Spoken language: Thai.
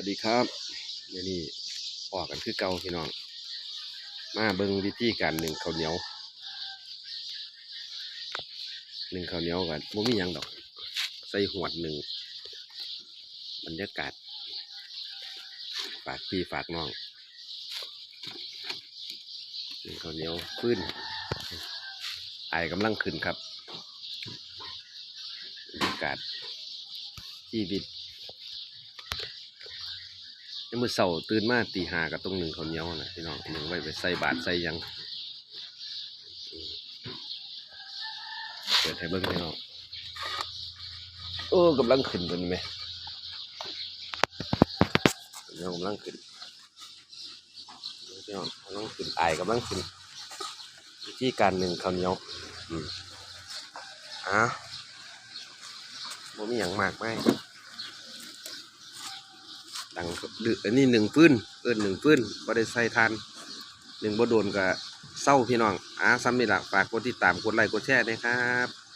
วัสดีครับเดี๋ยวนี้พอกันคือเก่าพี่น้อง มาเบิ่งวิธีการหนึ่งข้าวเหนียวหนึ่งข้าวเหนียวกันบ่มียังดอก ใส่หวดหนึ่งบรรยากาศฝากพี่ฝากน้องหนึ่งข้าวเหนียวฟื้นไอกำลังขึ้นครับบรรยากาศชีวิต ยามมื่อเสาตื่นมาตีหากับตรงหนึ่งเขาเนี้ยวนะพี่น้องหนึ่งไว้ไปใส่บาตรใส่ยังอืมเปิดให้เบิ่งพี่น้องโอ้กำลังขึ้นเป็นไหมข้าวเหนียวกำลังขึ้นพี่น้องกำลังขึ้นอกำลังขึ้นวิธีการหนึ่งเขาเนี้ยวอะบ่มีอย่างมากไหมายดังดืออันนี้หนึ่งฟื้นเอิ้นหนึ่งฟื้นบ่ได้ใส่ทานหนึ่งบ่โดนกับเศร้าพี่น้องอ่าซ้ำนี่ล่ะฝากกดติดตามกดไลค์กดแชร์ด้วยครับ